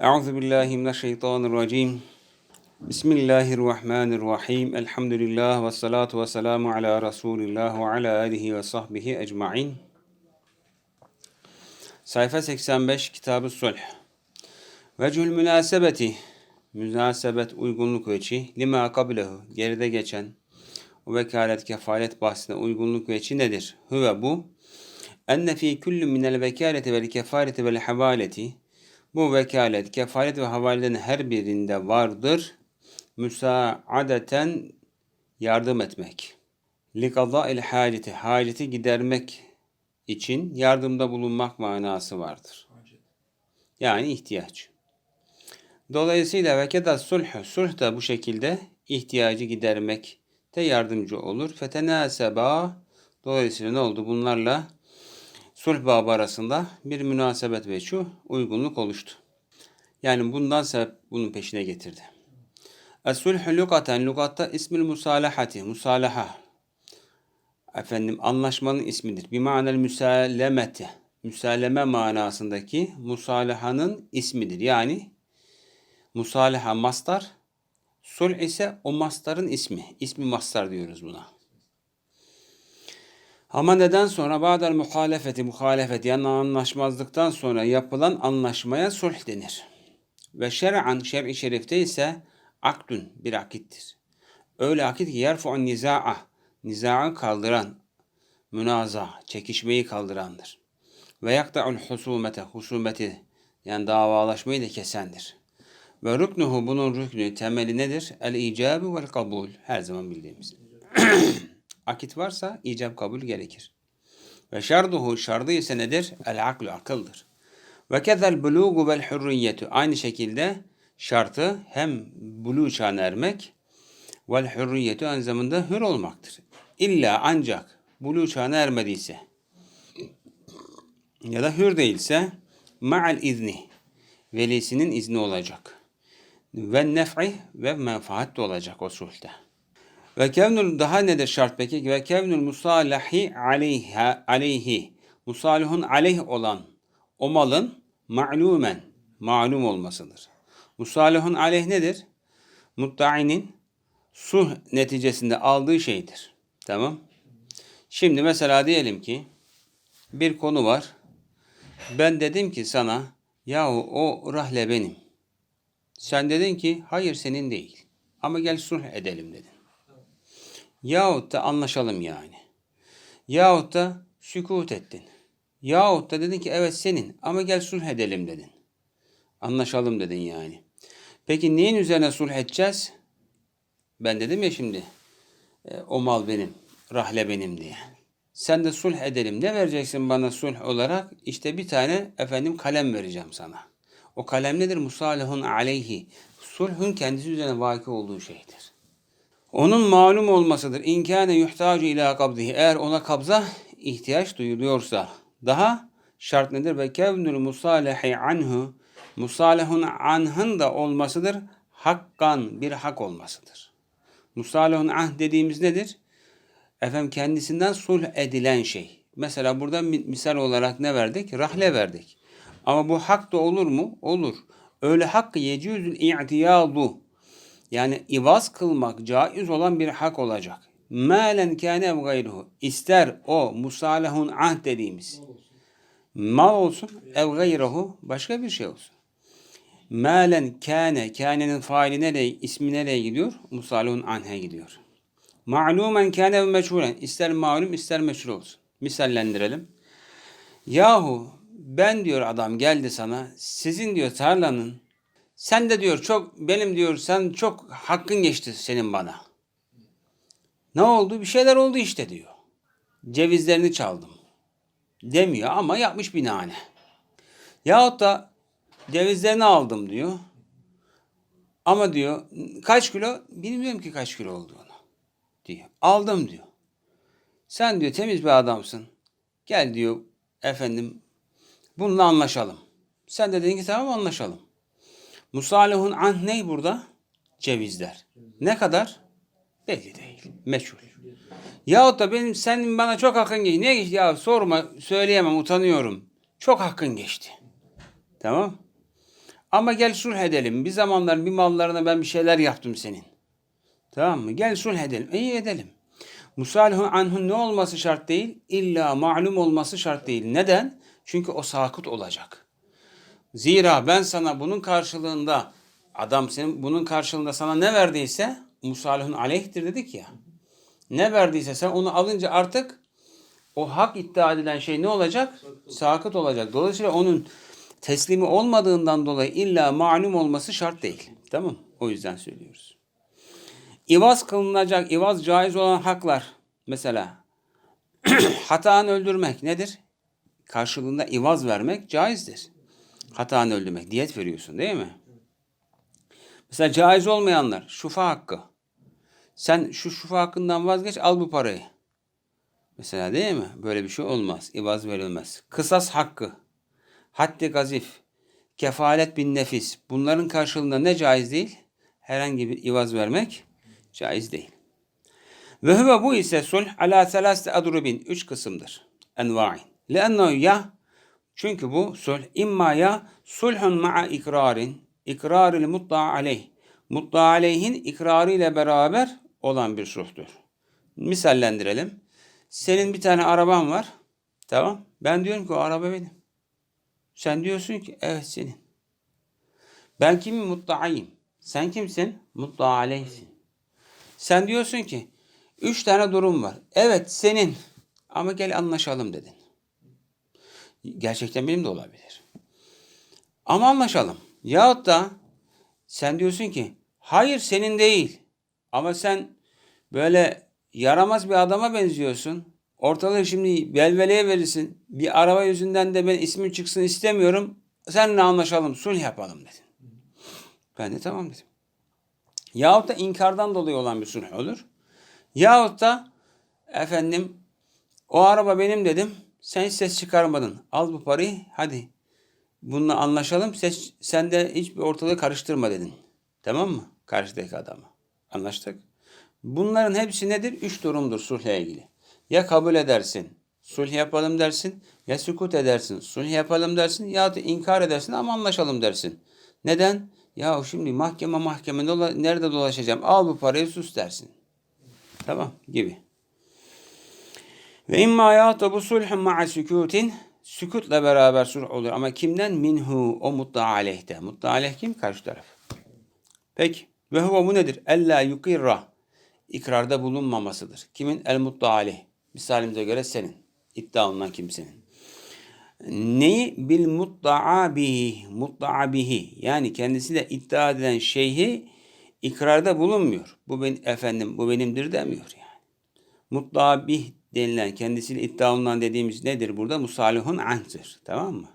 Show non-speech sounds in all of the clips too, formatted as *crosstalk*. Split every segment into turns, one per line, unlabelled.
Euzu billahi mineşşeytanirracim. Bismillahirrahmanirrahim. Elhamdülillah ve salatu ve selamu ala Resulillah ve ala alihi ve sahbihi ecmain. Sayfa 85 Kitab-ı Sulh. Vecül münasebeti münasebet uygunluk veçi lima kablehu geride geçen vekalet kefalet bahsine uygunluk veçi nedir? Hüve bu enne fi kullu minel vekaleti vel kefareti vel havaleti bu vekalet, kefalet ve havaleden her birinde vardır. Müsaadeten yardım etmek. Likada el haceti, haceti gidermek için yardımda bulunmak manası vardır. Yani ihtiyaç. Dolayısıyla vekeda sulh, sulh da bu şekilde ihtiyacı gidermekte yardımcı olur. Fetenaseba dolayısıyla ne oldu? Bunlarla sulh babı arasında bir münasebet ve şu uygunluk oluştu. Yani bundan sebep bunun peşine getirdi. Es-sulh lugaten lugatta ismil musalahati musalaha efendim anlaşmanın ismidir. Bir manel müsalemeti müsaleme manasındaki musalahanın ismidir. Yani musalaha mastar sulh ise o mastarın ismi. İsmi mastar diyoruz buna. Ama neden sonra badel muhalefeti muhalefet yani anlaşmazlıktan sonra yapılan anlaşmaya sulh denir. Ve şer'an şer'i şerifte ise akdün bir akittir. Öyle akit ki yerfu'un niza'a niza'a kaldıran münaza çekişmeyi kaldırandır. Ve yakta'ul husumete husumeti yani davalaşmayı da kesendir. Ve rüknuhu bunun rüknü temeli nedir? El icabu vel kabul. Her zaman bildiğimiz. *clears throat* Akit varsa icab kabul gerekir. Ve şarduhu şardı ise nedir? El aklu akıldır. Ve kezel bulugu vel hürriyetu. Aynı şekilde şartı hem buluğ çağına ermek vel hürriyetu aynı zamanda hür olmaktır. İlla ancak buluğ çağına ermediyse ya da hür değilse ma'al izni velisinin izni olacak. Ve nef'i ve menfaat de olacak o sulhte. Ve kevnül daha nedir şart peki? Ve kevnül musalahi aleyha, aleyhi. Musalihun aleyh olan o malın ma'lumen, malum olmasıdır. Musalihun aleyh nedir? Mutta'inin suh neticesinde aldığı şeydir. Tamam. Şimdi mesela diyelim ki bir konu var. Ben dedim ki sana yahu o rahle benim. Sen dedin ki hayır senin değil. Ama gel sulh edelim dedin. Yahut da anlaşalım yani. Yahut da sükut ettin. Yahut da dedin ki evet senin ama gel sulh edelim dedin. Anlaşalım dedin yani. Peki neyin üzerine sulh edeceğiz? Ben dedim ya şimdi e, o mal benim, rahle benim diye. Sen de sulh edelim. Ne vereceksin bana sulh olarak? İşte bir tane efendim kalem vereceğim sana. O kalem nedir? Musalihun aleyhi. Sulhun kendisi üzerine vaki olduğu şeydir. Onun malum olmasıdır. İnkâne yuhtacu ila kabdihi. Eğer ona kabza ihtiyaç duyuluyorsa. Daha şart nedir? Ve kevnül musalehi anhu. Musalehun anhın da olmasıdır. Hakkan bir hak olmasıdır. Musalehun anh dediğimiz nedir? Efendim kendisinden sulh edilen şey. Mesela burada misal olarak ne verdik? Rahle verdik. Ama bu hak da olur mu? Olur. Öyle hakkı yecüzül i'tiyadu yani ivaz kılmak caiz olan bir hak olacak. Malen kâne ev gayruhu. İster o musalahun ahd dediğimiz mal olsun ev gayruhu başka bir şey olsun. Malen kâne kânenin faili nereye, ismi nereye gidiyor? Musalahun anhe gidiyor. Ma'lumen kâne ev meçhulen. İster malum ister meçhul olsun. Misallendirelim. Yahu ben diyor adam geldi sana sizin diyor tarlanın sen de diyor çok benim diyor sen çok hakkın geçti senin bana. Ne oldu? Bir şeyler oldu işte diyor. Cevizlerini çaldım. Demiyor ama yapmış bir nane. Yahut da cevizlerini aldım diyor. Ama diyor kaç kilo? Bilmiyorum ki kaç kilo olduğunu. Diyor. Aldım diyor. Sen diyor temiz bir adamsın. Gel diyor efendim bununla anlaşalım. Sen de dedin ki tamam anlaşalım. Musalihun an ney burada? Cevizler. Ne kadar? Belli değil. Meçhul. Yahut da benim senin bana çok hakkın geçti. Niye geçti? Ya sorma söyleyemem utanıyorum. Çok hakkın geçti. Tamam. Ama gel sulh edelim. Bir zamanlar bir mallarına ben bir şeyler yaptım senin. Tamam mı? Gel sulh edelim. İyi edelim. Musalihun anhun ne olması şart değil? İlla malum olması şart değil. Neden? Çünkü o sakıt olacak. Zira ben sana bunun karşılığında adam senin bunun karşılığında sana ne verdiyse musalihun aleyhtir dedik ya. Ne verdiyse sen onu alınca artık o hak iddia edilen şey ne olacak? Sakıt olacak. Dolayısıyla onun teslimi olmadığından dolayı illa malum olması şart değil. Tamam O yüzden söylüyoruz. İvaz kılınacak, ivaz caiz olan haklar. Mesela *clears throat* hatanı öldürmek nedir? Karşılığında ivaz vermek caizdir. Hatanı öldürmek. Diyet veriyorsun değil mi? Mesela caiz olmayanlar. Şufa hakkı. Sen şu şufa hakkından vazgeç al bu parayı. Mesela değil mi? Böyle bir şey olmaz. İvaz verilmez. Kısas hakkı. Haddi gazif. Kefalet bin nefis. Bunların karşılığında ne caiz değil? Herhangi bir ivaz vermek caiz değil. Ve bu ise sulh ala selaste adrubin. Üç kısımdır. Enva'in. Leannehu ya çünkü bu sulh imma ya sulhun ma'a ikrarin ikraril mutta aleyh. Mutta aleyhin ikrarı ile beraber olan bir sulhtur. Misallendirelim. Senin bir tane araban var. Tamam. Ben diyorum ki o araba benim. Sen diyorsun ki evet senin. Ben kimim? Mutta'ayım. Sen kimsin? Mutta aleyhsin. Sen diyorsun ki üç tane durum var. Evet senin ama gel anlaşalım dedin. Gerçekten benim de olabilir. Ama anlaşalım. Yahut da sen diyorsun ki hayır senin değil. Ama sen böyle yaramaz bir adama benziyorsun. Ortalığı şimdi belveleye verirsin. Bir araba yüzünden de ben ismin çıksın istemiyorum. Seninle anlaşalım, sulh yapalım dedin. Ben de tamam dedim. Yahut da inkardan dolayı olan bir sulh olur. Yahut da efendim o araba benim dedim. Sen ses çıkarmadın. Al bu parayı hadi. Bununla anlaşalım. Ses, sen de hiçbir ortalığı karıştırma dedin. Tamam mı? Karşıdaki adama. Anlaştık. Bunların hepsi nedir? Üç durumdur sulhle ilgili. Ya kabul edersin, sulh yapalım dersin. Ya sükut edersin, sulh yapalım dersin. Ya da inkar edersin ama anlaşalım dersin. Neden? Ya şimdi mahkeme mahkeme nerede dolaşacağım? Al bu parayı sus dersin. Tamam gibi. Ve imma ya bu sulhun ma'a sükutin sükutla beraber sulh olur. Ama kimden? Minhu o mutta aleyhte. Kim? Karşı taraf. Peki. Ve huve bu nedir? Ella yukirra. İkrarda bulunmamasıdır. Kimin? El mutta. Misalimize göre senin. İddia olunan kimsenin. Neyi? Bil mutta'a bihi. Yani kendisiyle iddia edilen şeyi ikrarda bulunmuyor. Bu ben efendim bu benimdir demiyor yani. Mutta'a denilen kendisiyle iddia olunan dediğimiz nedir burada? Musalihun anhtır. Tamam mı?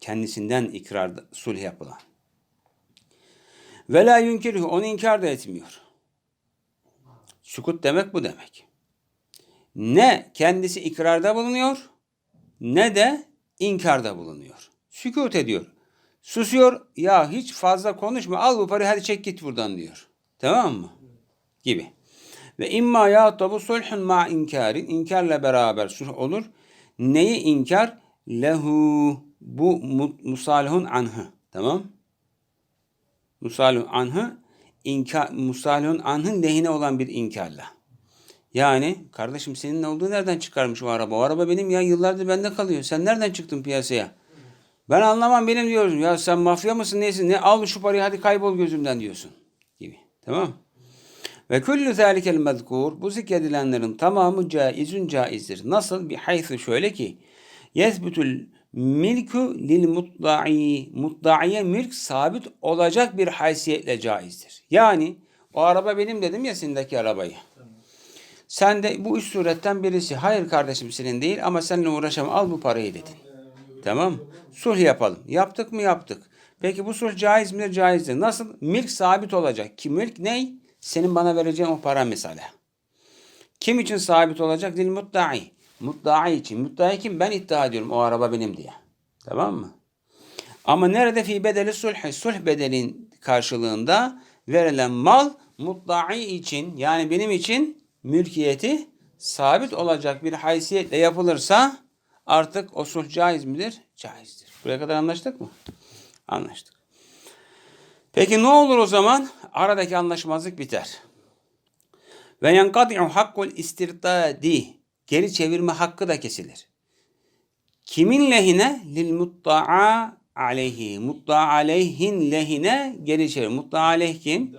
Kendisinden ikrarda sulh yapılan. Ve la yunkiruhu. Onu inkar da etmiyor. Sukut demek bu demek. Ne kendisi ikrarda bulunuyor ne de inkarda bulunuyor. Sükut ediyor. Susuyor. Ya hiç fazla konuşma. Al bu parayı hadi çek git buradan diyor. Tamam mı? Gibi. Ve imma ya bu sulhun ma inkarin. İnkarla beraber sulh olur. Neyi inkar? Lehu. Bu musalihun anhı. Tamam. Musalihun anhı. İnkar, musalihun anhın lehine olan bir inkarla. Yani kardeşim senin olduğu nereden çıkarmış o araba? O araba benim ya yıllardır bende kalıyor. Sen nereden çıktın piyasaya? Ben anlamam benim diyorsun. Ya sen mafya mısın neysin? Ne al şu parayı hadi kaybol gözümden diyorsun. Gibi. Tamam Ve kullu zâlikel mezkur bu zikredilenlerin tamamı caizün caizdir. Nasıl? Bir haythu şöyle ki yezbutul milku lil mutda'i mutda'iye mülk sabit olacak bir haysiyetle caizdir. Yani o araba benim dedim ya sindeki arabayı. Sen de bu üç suretten birisi. Hayır kardeşim senin değil ama seninle uğraşamam. Al bu parayı dedin. Tamam Sulh yapalım. Yaptık mı yaptık. Peki bu sulh caiz midir? Caizdir. Nasıl? Milk sabit olacak. Ki milk ney? Senin bana vereceğin o para mesela. Kim için sabit olacak? Dil mutta'i. Mutta'i için. Mutta'i kim? Ben iddia ediyorum o araba benim diye. Tamam mı? Ama nerede fi bedeli sulh? Sulh bedelin karşılığında verilen mal mutta'i için yani benim için mülkiyeti sabit olacak bir haysiyetle yapılırsa artık o sulh caiz midir? Caizdir. Buraya kadar anlaştık mı? Anlaştık. Peki ne olur o zaman? Aradaki anlaşmazlık biter. Ve yenkadi'u hakkul istirtadi. Geri çevirme hakkı da kesilir. Kimin lehine? Lil mutta'a aleyhi. Mutta'a aleyhin lehine geri çevir. Mutta'a aleyh kim?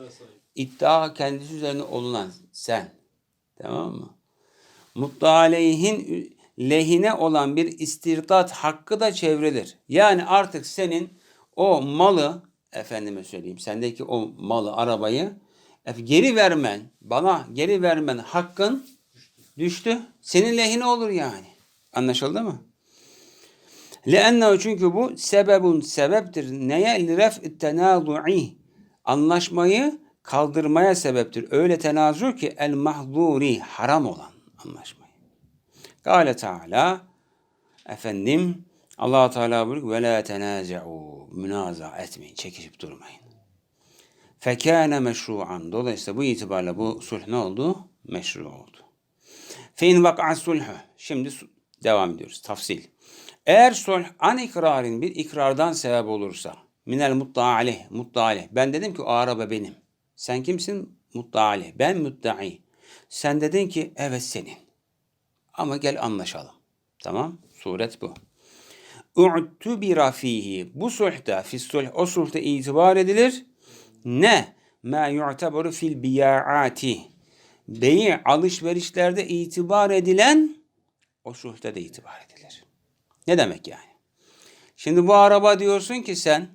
İddia kendisi üzerine olunan sen. Tamam mı? Mutta'a aleyhin lehine olan bir istirdat hakkı da çevrilir. Yani artık senin o malı efendime söyleyeyim sendeki o malı, arabayı geri vermen, bana geri vermen hakkın düştü. Senin lehine olur yani. Anlaşıldı mı? Le'ennehu çünkü bu sebebun sebeptir. Neye? Liref tenazu'i. Anlaşmayı kaldırmaya sebeptir. Öyle tenazu ki el mahzuri haram olan anlaşmayı. Gale Teala efendim allah Teala buyuruyor ve la tenazi'u münaza etmeyin, çekişip durmayın. Fekâne meşru'an. Dolayısıyla bu itibarla bu sulh ne oldu? Meşru oldu. Fe in vaka'a sulhu. Şimdi devam ediyoruz. Tafsil. Eğer sulh an ikrarin bir ikrardan sebep olursa minel mutta aleyh, mutta aleyh. Ben dedim ki o araba benim. Sen kimsin? Mutta aleyh. Ben müddai. Sen dedin ki evet senin. Ama gel anlaşalım. Tamam? Suret bu. U'tubira fihi. Bu sulhta, fi sulh, o sulhta itibar edilir. Ne? Ma yu'tabaru fil biyaati. Beyi alışverişlerde itibar edilen o sulhta da itibar edilir. Ne demek yani? Şimdi bu araba diyorsun ki sen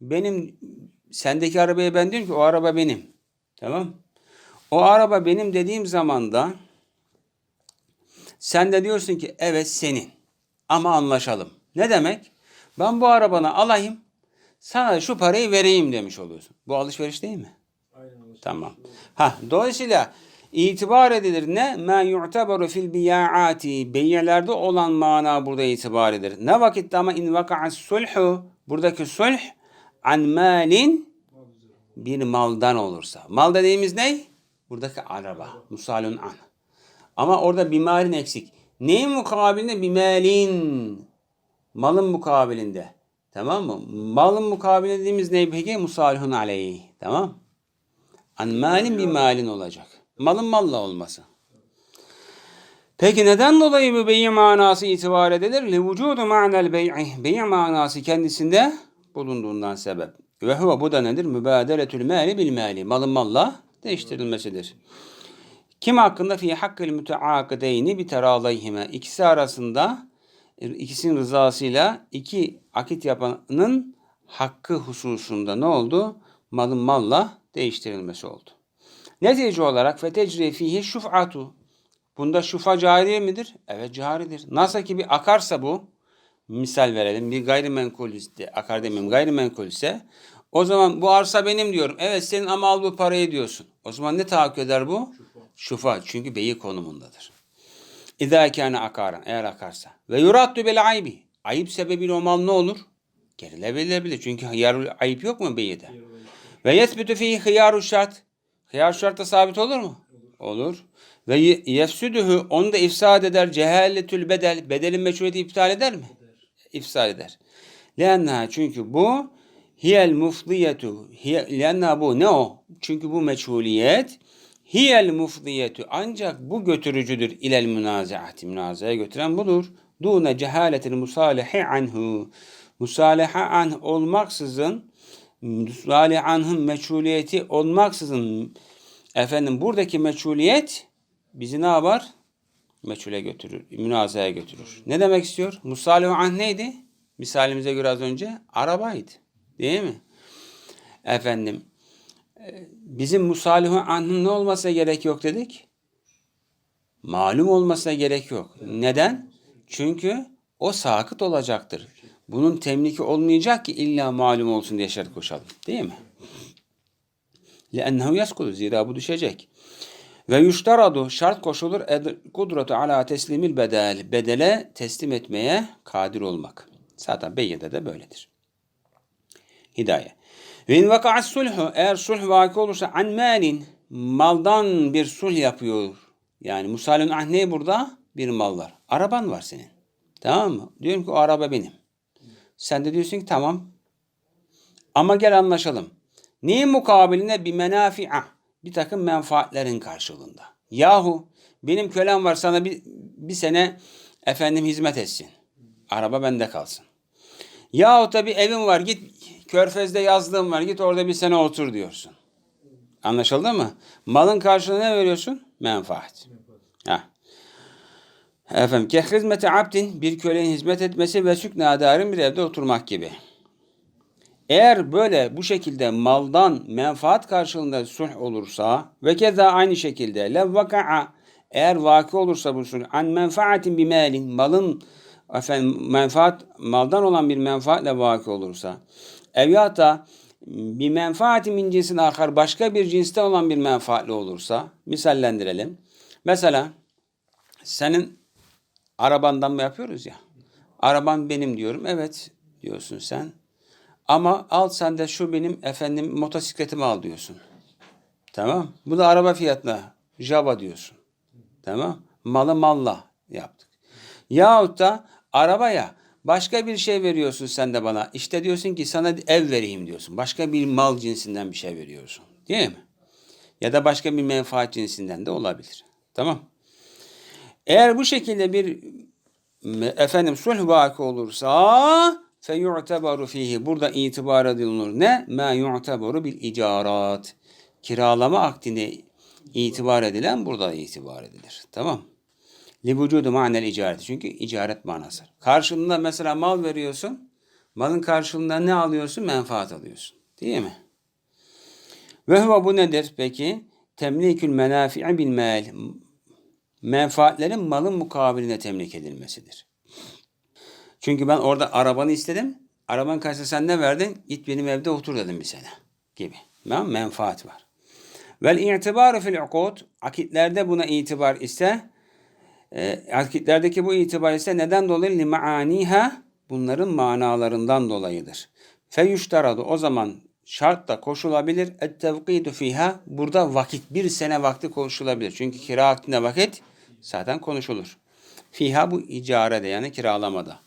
benim sendeki arabaya ben diyorum ki o araba benim. Tamam? O araba benim dediğim zaman da sen de diyorsun ki evet senin. Ama anlaşalım. Ne demek? Ben bu arabanı alayım. Sana şu parayı vereyim demiş oluyorsun. Bu alışveriş değil mi?
Aynen.
Tamam. Ha dolayısıyla itibar edilir ne? Ma yu'tabaru fil biyaati. Beyyelerde olan mana burada itibar edilir. Ne vakitte ama in vaka'as sulhu. Buradaki sulh an malin bir maldan olursa. Mal dediğimiz ne? Buradaki araba. Musalun an. Ama orada bir malin eksik. Neyin mukabilinde? Bir malin. Malın mukabilinde. Tamam mı? Malın mukabilinde dediğimiz ne peki? Musalihun aleyh. Tamam. An malin bir malin olacak. Malın malla olması. Peki neden dolayı bu beyi manası itibar edilir? Li vücudu ma'nel bey'i. Beyi manası kendisinde bulunduğundan sebep. Ve huve bu da nedir? Mübadeletül mali bil mali. Malın malla değiştirilmesidir. Kim hakkında fi hakkıl müteakideyni bi teralayhime. İkisi arasında ikisinin rızasıyla iki akit yapanın hakkı hususunda ne oldu? Malın malla değiştirilmesi oldu. Netice olarak fetecri fihi şuf'atu. Bunda şufa cari midir? Evet caridir. Nasıl ki bir akarsa bu, misal verelim bir gayrimenkul ise, akar demeyeyim gayrimenkul ise o zaman bu arsa benim diyorum. Evet senin ama al bu parayı diyorsun. O zaman ne tahakkuk eder bu? Şufa. Çünkü beyi konumundadır. İzâ kâne akaran. Eğer akarsa. Ve yuraddu bil aybi. Ayıp sebebiyle o mal ne olur? Gerilebilir. Çünkü hıyarul ayıp yok mu beyide? Ve yesbütü fihi hıyaru şart. Hıyar şart da sabit olur mu? Olur. Ve yefsüdühü onu da ifsad eder. Cehaletül bedel. Bedelin meçhuliyeti iptal eder mi? İfsad eder. Lenna çünkü bu hiyel mufliyetu. Lenna bu ne o? Çünkü bu meçhuliyet hiyel mufliyetu ancak bu götürücüdür ilel münazaati. Münazaya götüren budur. Dune cehaletil musalihi anhu. Musaliha anh olmaksızın Musaliha anh'ın meçhuliyeti olmaksızın efendim buradaki meçhuliyet bizi ne yapar? Meçhule götürür, münazaya götürür. Ne demek istiyor? Musalihu anh neydi? Misalimize göre az önce arabaydı. Değil mi? Efendim bizim musalihu anh'ın ne olmasına gerek yok dedik? Malum olmasına gerek yok. Neden? Çünkü o sakıt olacaktır. Bunun temliki olmayacak ki illa malum olsun diye şart koşalım. Değil mi? لَاَنَّهُ يَسْكُلُ Zira bu düşecek. Ve yuştaradu şart koşulur kudretu ala teslimil bedel. Bedele teslim etmeye kadir olmak. Zaten beyyede de böyledir. Hidaye. Ve in sulhu eğer sulh vaki olursa an malin maldan bir sulh yapıyor. Yani musalun ah ne burada? Bir mal var. Araban var senin. Tamam mı? Diyorum ki o araba benim. Sen de diyorsun ki tamam Ama gel anlaşalım. Neyin mukabilinde? Bir menafi'a. Bir takım menfaatlerin karşılığında. Yahu benim kölem var sana bir, bir sene efendim hizmet etsin. Araba bende kalsın. Yahut da bir evin var git körfezde yazlığın var git orada bir sene otur diyorsun. Anlaşıldı mı? Malın karşılığında ne veriyorsun? Menfaat. Ha. Efendim ke hizmeti abdin bir kölenin hizmet etmesi ve süknadarın bir evde oturmak gibi. Eğer böyle bu şekilde maldan menfaat karşılığında sulh olursa ve keza aynı şekilde lev vaka'a eğer vaki olursa bu sulh an menfaatin bir malin malın efendim menfaat maldan olan bir menfaatle vaki olursa ev ya bir menfaati min cinsin akar başka bir cinste olan bir menfaatle olursa misallendirelim. Mesela senin arabandan mı yapıyoruz ya? Araban benim diyorum. Evet diyorsun sen. Ama al sen de şu benim efendim motosikletimi al diyorsun. Tamam. Bu da araba fiyatına Java diyorsun. Tamam. Malı malla yaptık. Yahut da arabaya başka bir şey veriyorsun sen de bana. İşte diyorsun ki sana ev vereyim diyorsun. Başka bir mal cinsinden bir şey veriyorsun. Değil mi? Ya da başka bir menfaat cinsinden de olabilir. Tamam. Eğer bu şekilde bir efendim sulh vaki olursa fe yu'tebaru fihi burada itibar edilir. Ne? Ma yu'tebaru bil icarat. Kiralama akdine itibar edilen burada itibar edilir. Tamam. Li vücudu manel icareti. Çünkü icaret manası. Karşılığında mesela mal veriyorsun. Malın karşılığında ne alıyorsun? Menfaat alıyorsun. Değil mi? Ve huve bu nedir peki? Temlikül menafi'i bil mal. Menfaatlerin malın mukabiline temlik edilmesidir. Çünkü ben orada arabanı istedim. Arabanın karşısında sen ne verdin? Git benim evde otur dedim bir sene. Gibi. Menfaat var. Vel itibaru fil ukud. Akitlerde buna itibar ise e, akitlerdeki bu itibar ise neden dolayı? Li maaniha bunların manalarından dolayıdır. Feyüştaradu o zaman şart da koşulabilir. Et tevkidu fiha burada vakit bir sene vakti koşulabilir. Çünkü kira akdinde vakit zaten konuşulur. Fiha bu icarede yani kiralamada.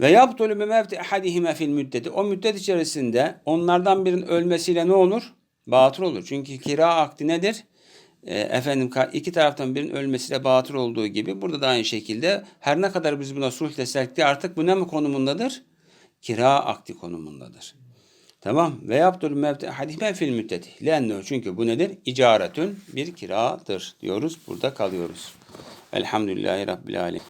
Ve yaptulu bi mevti ahadihime fil müddeti. O müddet içerisinde onlardan birinin ölmesiyle ne olur? Batıl olur. Çünkü kira akdi nedir? E, efendim iki taraftan birinin ölmesiyle batıl olduğu gibi burada da aynı şekilde her ne kadar biz buna sulh desek de artık bu ne mi konumundadır? Kira akdi konumundadır. Tamam. Ve yaptır mevte hadime fil müddeti. Çünkü bu nedir? İcaretün bir kiradır diyoruz. Burada kalıyoruz. Elhamdülillahi Rabbil Alemin.